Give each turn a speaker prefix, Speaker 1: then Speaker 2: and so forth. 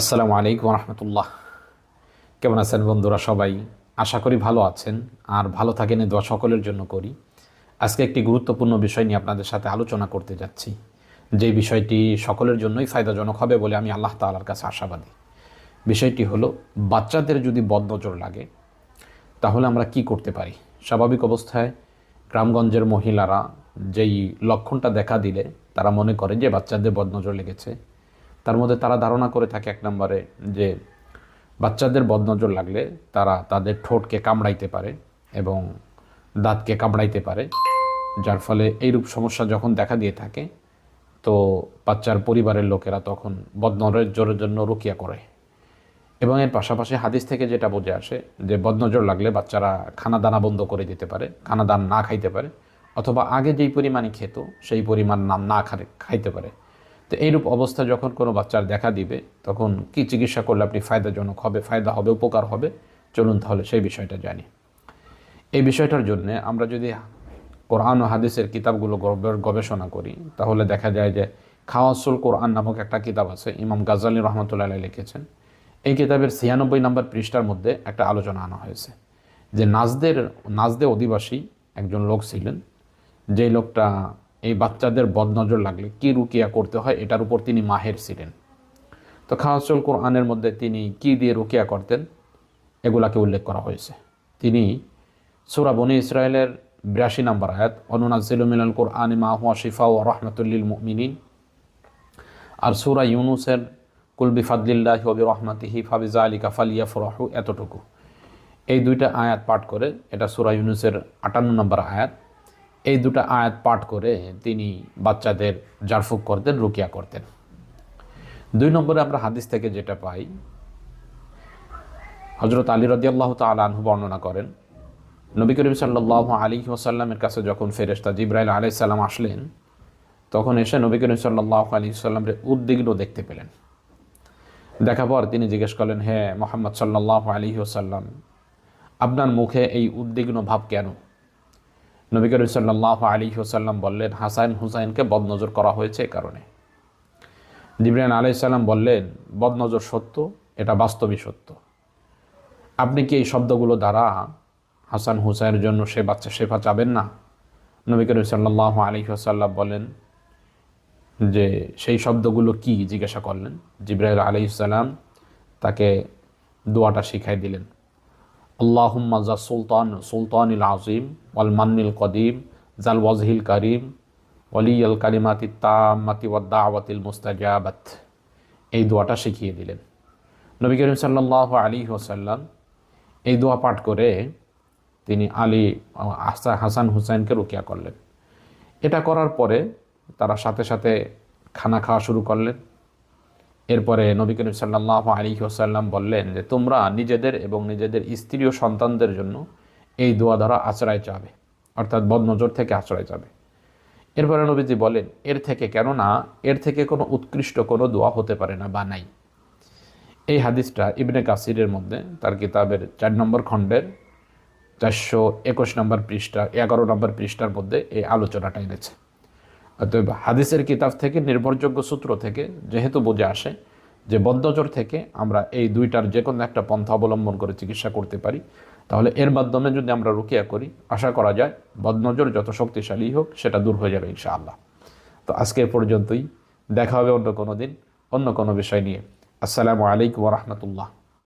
Speaker 1: আসসালামু আলাইকুম রহমতুল্লাহ কেমন আছেন বন্ধুরা সবাই? আশা করি ভালো আছেন আর ভালো থাকেন দোয়া সকলের জন্য করি। আজকে একটি গুরুত্বপূর্ণ বিষয় নিয়ে আপনাদের সাথে আলোচনা করতে যাচ্ছি। যে বিষয়টি সকলের জন্যই ফায়দাজনক হবে বলে আমি আল্লাহ তাআলার কাছে আশাবাদী। বিষয়টি হলো, বাচ্চাদের যদি বদনজর লাগে, তাহলে আমরা কি করতে পারি? স্বাভাবিক অবস্থায় গ্রামগঞ্জের মহিলারা যেই লক্ষণটা দেখা দিলে, তারা মনে করে যে বাচ্চাদের বদনজর লেগেছে। তার মধ্যে তারা ধারণা করে থাকে এক নম্বরে যে বাচ্চাদের বদনজর লাগলে তারা তাদের ঠোঁটকে কামড়াইতে পারে এবং দাঁতকে কামড়াইতে পারে, যার ফলে এইরূপ সমস্যা যখন দেখা দিয়ে থাকে, তো বাচ্চার পরিবারের লোকেরা তখন বদনজরের জন্য রুকিয়া করে। এবং এর পাশাপাশি হাদিস থেকে যেটা বোঝে আসে যে বদনজর লাগলে বাচ্চারা খানা দানা বন্ধ করে দিতে পারে খানা দান না খাইতে পারে, অথবা আগে যেই পরিমাণে খেত, সেই পরিমাণ না খারে খাইতে পারে। তো এইরূপ অবস্থা যখন কোনো বাচ্চার দেখা দিবে, তখন কি চিকিৎসা করলে আপনি ফায়দাজনক হবে, ফায়দা হবে, উপকার হবে? চলুন তাহলে সেই বিষয়টা জানি। এই বিষয়টার জন্য আমরা যদি কোরআন ও হাদিসের কিতাবগুলো গবেষণা করি, তাহলে দেখা যায় যে খাওয়াসুল কোরআন নামক একটা কিতাব আছে, ইমাম গাজালি রহমতুল্লাহ লিখেছেন। এই কিতাবের ছিয়ানব্বই নম্বর পৃষ্ঠার মধ্যে একটা আলোচনা আনা হয়েছে যে নাজদের, নাজদে অধিবাসী একজন লোক ছিলেন, যেই লোকটা এই বাচ্চাদের বদনজর লাগলে কি রুকিয়া করতে হয়, এটার উপর তিনি মাহের ছিলেন। তো খাওয়াসুল কোরআনের মধ্যে তিনি কি দিয়ে রুকিয়া করতেন, এগুলাকে উল্লেখ করা হয়েছে। তিনি সুরা বনি ইসরায়েলের বিরাশি নম্বর আয়াত অনুনাজিল মিনাল কোরআন মা হুয়া শিফা ও রহমতুল্লিল মুমিনিন আর সুরা ইউনুসের কুলবি ফাদলিল্লাহ হবি রহমাতিহি ফাবিজা আলী কাফালিয়া ফরাহু এতটুকু। এই দুইটা আয়াত পাঠ করে, এটা সুরা ইউনুসের আটান্ন নম্বর আয়াত এই দুটো আয়াত পাঠ করে তিনি বাচ্চাদের জারফুক করতেন রুকিয়া করতেন। দুই নম্বরে আমরা হাদিস থেকে যেটা পাই হজরত আলী রদিয়াল্লাহ তাল আনহু বর্ণনা করেন, নবী করিম সাল্লাহ আলী ওসাল্লামের কাছে যখন ফেরেস্তা জিব্রাইল আলাইসাল্লাম আসলেন, তখন এসে নবী করিম সাল্লাহ আলী সাল্লামের উদ্বিগ্ন দেখতে পেলেন। দেখা পর তিনি জিজ্ঞেস করলেন হ্যাঁ মোহাম্মদ সাল্লাহ আলী ওসাল্লাম আপনার মুখে এই উদ্বিগ্ন ভাব কেন নবী করিম সাল্লাহ আলী ওসাল্লাম বললেন, হাসান হুসাইনকে বদনজর করা হয়েছে এ কারণে। জিব্রাইল আলাইসাল্লাম বললেন, বদনজর সত্য, এটা বাস্তবই সত্য। আপনি কি এই শব্দগুলো দ্বারা হাসান হুসাইনের জন্য সে বাচ্চা শেফা চাবেন না? নবী করিম সাল্লাহ আলী আসাল্লাম বলেন যে, সেই শব্দগুলো কি? জিজ্ঞাসা করলেন। জিব্রাইল আলী সাল্লাম তাকে দোয়াটা শিখাই দিলেন। আল্লাহুম্মা জা সুলতান, সুলতানিল আজিম ওয়াল মান্নিল কদিম জাল ওয়াজহিল করিম, ওয়ালিয়াল কালিমাতি তামাতি ওয়াদ্দাওয়াতিল মুস্তাজাবাত। এই দোয়াটা শিখিয়ে দিলেন। নবী করিম সাল্লাহ আলী ওসাল্লাম এই দোয়া পাঠ করে তিনি আলী, আহসা- হাসান হুসাইনকে রুকিয়া করলেন। এটা করার পরে তারা সাথে সাথে খানা খাওয়া শুরু করলেন। এরপরে নবী করিম সাল্লাহ আলী ওসাল্লাম বললেন যে, তোমরা নিজেদের এবং নিজেদের স্ত্রী ও সন্তানদের জন্য এই দোয়া দ্বারা আশ্রয় চাবে, অর্থাৎ বদনজর থেকে আশ্রয় চাবে। এরপরে নবীজি বলেন, এর থেকে কেননা, এর থেকে কোনো উৎকৃষ্ট কোনো দোয়া হতে পারে না বা নাই। এই হাদিসটা ইবনে কাসিরের মধ্যে, তার কিতাবের চার নম্বর খণ্ডের চারশো একুশ নম্বর পৃষ্ঠা, এগারো নম্বর পৃষ্ঠার মধ্যে এই আলোচনাটা এনেছে। অতএব হাদিসের কিতাব থেকে, নির্ভরযোগ্য সূত্র থেকে যেহেতু বুঝে আসে যে বদ্ধজর থেকে আমরা এই দুইটার যে কোনো একটা পন্থা অবলম্বন করে চিকিৎসা করতে পারি, তাহলে এর মাধ্যমে যদি আমরা রুকিয়া করি, আশা করা যায় বদনজর যত শক্তিশালী হোক সেটা দূর হয়ে যাবে ইনশাআল্লাহ। তো আজকে পর্যন্তই। দেখা হবে অন্য কোনো দিন, অন্য কোনো বিষয় নিয়ে। আসসালামু আলাইকুম রহমতুল্লাহ।